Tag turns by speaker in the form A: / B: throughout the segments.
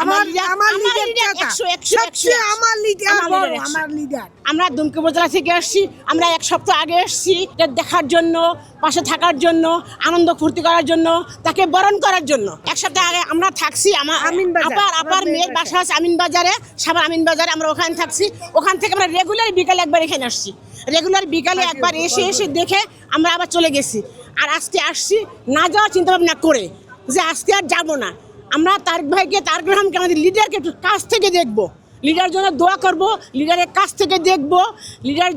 A: আমার আমার
B: আমার
A: লিডার
B: একশো, একশো,
A: সবচেয়ে
B: একশো।
A: আমার লিডার
B: আমার
A: বড়
B: leader একশো।
A: আমার লিডার
B: আমরা দুমকি উপজেলা থেকে আসছি আমরা এক সপ্তাহ আগে এসেছি দেখার জন্য পাশে থাকার জন্য আনন্দ ফুর্তি করার জন্য তাকে বরণ করার জন্য। এক সপ্তাহ আগে আমরা থাকছি আমার
A: আমিন বাজার,
B: আপার আপার
A: মেয়ের বাসা।
B: আছে আমিন বাজারে সাবার আমিন বাজারে আমরা ওখানে থাকছি। ওখান থেকে আমরা রেগুলার বিকালে একবার এখানে আসছি। রেগুলার বিকালে একবার এসে এসে দেখে আমরা আবার চলে গেছি। আর আজকে আসছি না যাওয়ার চিন্তা ভাবনা করে যে আজকে আর যাব না। আমরা তারেক ভাইকে তার গ্রামকে আমাদের লিডারকে একটু কাছ থেকে দেখব। লিডার জন্য দোয়া করব লিডারের কাছ থেকে দেখব। লিডার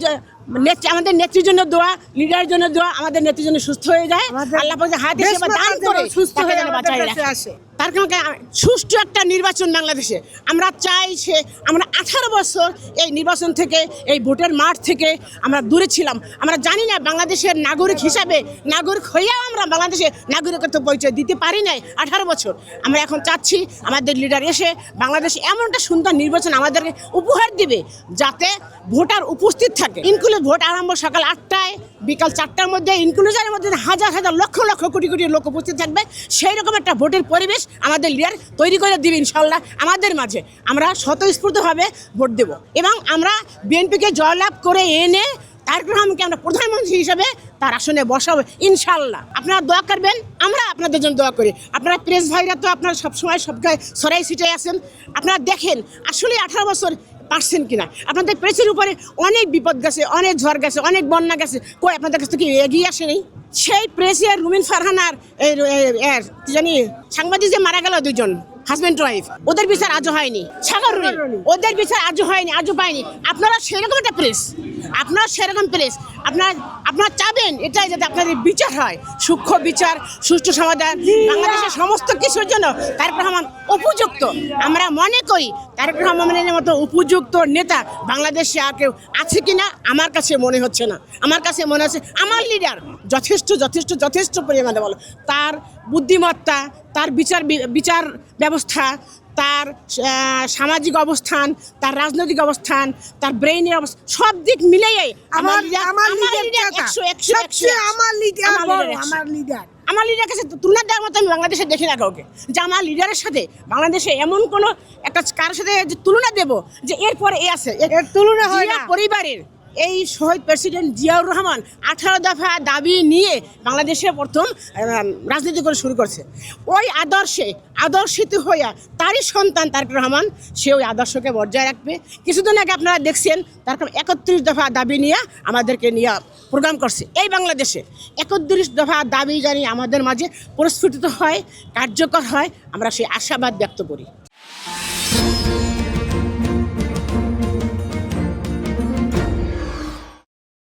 B: নেত্রী আমাদের নেত্রীর জন্য দোয়া লিডারের জন্য দোয়া আমাদের নেত্রীর জন্য সুস্থ হয়ে যায়। আল্লাহ পাকে হাতে সেবা দান করে
A: সুস্থ হয়ে
B: যেন রাখে।
A: আসে।
B: তার কারণে সুষ্ঠু একটা নির্বাচন বাংলাদেশে। আমরা চাই সে আমরা আঠারো বছর এই নির্বাচন থেকে এই ভোটের মাঠ থেকে আমরা দূরে ছিলাম। আমরা জানি না বাংলাদেশের নাগরিক হিসাবে নাগরিক হইয়াও আমরা বাংলাদেশে নাগরিকত্ব পরিচয় দিতে পারি নাই। আঠারো বছর। আমরা এখন চাচ্ছি আমাদের লিডার এসে বাংলাদেশে এমন একটা সুন্দর নির্বাচন আমাদেরকে উপহার দিবে, যাতে ভোটার উপস্থিত থাকে। ইনক্লুড ভোট আরম্ভ সকাল আটটায়, বিকাল চারটার মধ্যে ইনক্লুজারের মধ্যে হাজার হাজার লক্ষ লক্ষ কোটি কোটি লোক উপস্থিত থাকবে। সেই রকম একটা ভোটের পরিবেশ আমাদের লিডার তৈরি করে দিবে ইনশাল্লাহ আমাদের মাঝে। আমরা স্বতঃস্ফূর্তভাবে ভোট দেব। এবং আমরা বিএনপিকে জয়লাভ করে এনে তারেক রহমানকে আমরা প্রধানমন্ত্রী হিসেবে তার আসনে বসাবো ইনশাল্লাহ আপনারা দোয়া করবেন আমরা আপনাদের জন্য দোয়া করি। আপনারা প্রেস ভাইরা তো আপনারা সবসময় সব জায়গায় সরাই সিটাই আছেন। আপনারা দেখেন আসলে আঠারো বছর পারছেন কিনা। আপনাদের প্রেসের উপরে অনেক বিপদ গেছে অনেক ঝড় গেছে অনেক বন্যা গেছে। কই আপনাদের কাছ থেকে এগিয়ে আসেনি সেই প্রেসের রুমিন ফারহানার জানি সাংবাদিক যে মারা গেল দুজন হাজব্যান্ড ওয়াইফ ওদের বিচার আজও হয়নি। ওদের বিচার আজও হয়নি আজও পায়নি। আপনারা সেরকম একটা প্রেস। আপনারা সেরকম প্লেস আপনার আপনার চাবেন, এটাই যাতে আপনাদের বিচার হয়। সূক্ষ্ম বিচার, সুষ্ঠু সমাধান, বাংলাদেশের সমস্ত কিছুর জন্য তারেক রহমান উপযুক্ত। আমরা মনে করি তারেক রহমানের মতো উপযুক্ত নেতা বাংলাদেশে আর কেউ আছে কি না আমার কাছে মনে হচ্ছে না। আমার কাছে মনে হচ্ছে আমার লিডার যথেষ্ট যথেষ্ট যথেষ্ট পরিমাণে বলো তার বুদ্ধিমত্তা তার বিচার বিচার ব্যবস্থা তার সামাজিক অবস্থান তার রাজনৈতিক অবস্থান তার ব্রেইনের অবস্থা সব দিক মিলিয়ে
A: আমার আমার লিডার আমার লিডার
B: আমার।
A: আমার লিডার
B: আমার লিডার কাছে তুলনা দেওয়ার মতো আমি বাংলাদেশে দেখি না কাউকে। যে আমার লিডারের সাথে বাংলাদেশে এমন কোনো একটা কারোর সাথে যে তুলনা দেব যে এরপরে এ আছে।
A: তুলনা হয় না।
B: পরিবারের এই শহীদ প্রেসিডেন্ট জিয়াউর রহমান আঠারো দফা দাবি নিয়ে বাংলাদেশে প্রথম রাজনীতি করে শুরু করছে। ওই আদর্শে, আদর্শিত হইয়া তারই সন্তান তারেক রহমান, সে ওই আদর্শকে বজায় রাখবে। কিছুদিন আগে আপনারা দেখছেন তার একত্রিশ দফা দাবি নিয়ে আমাদেরকে নিয়ে প্রোগ্রাম করছে। এই বাংলাদেশে একত্রিশ দফা দাবি জানি আমাদের মাঝে প্রস্ফুটিত হয়, কার্যকর হয়, আমরা সেই আশাবাদ ব্যক্ত করি।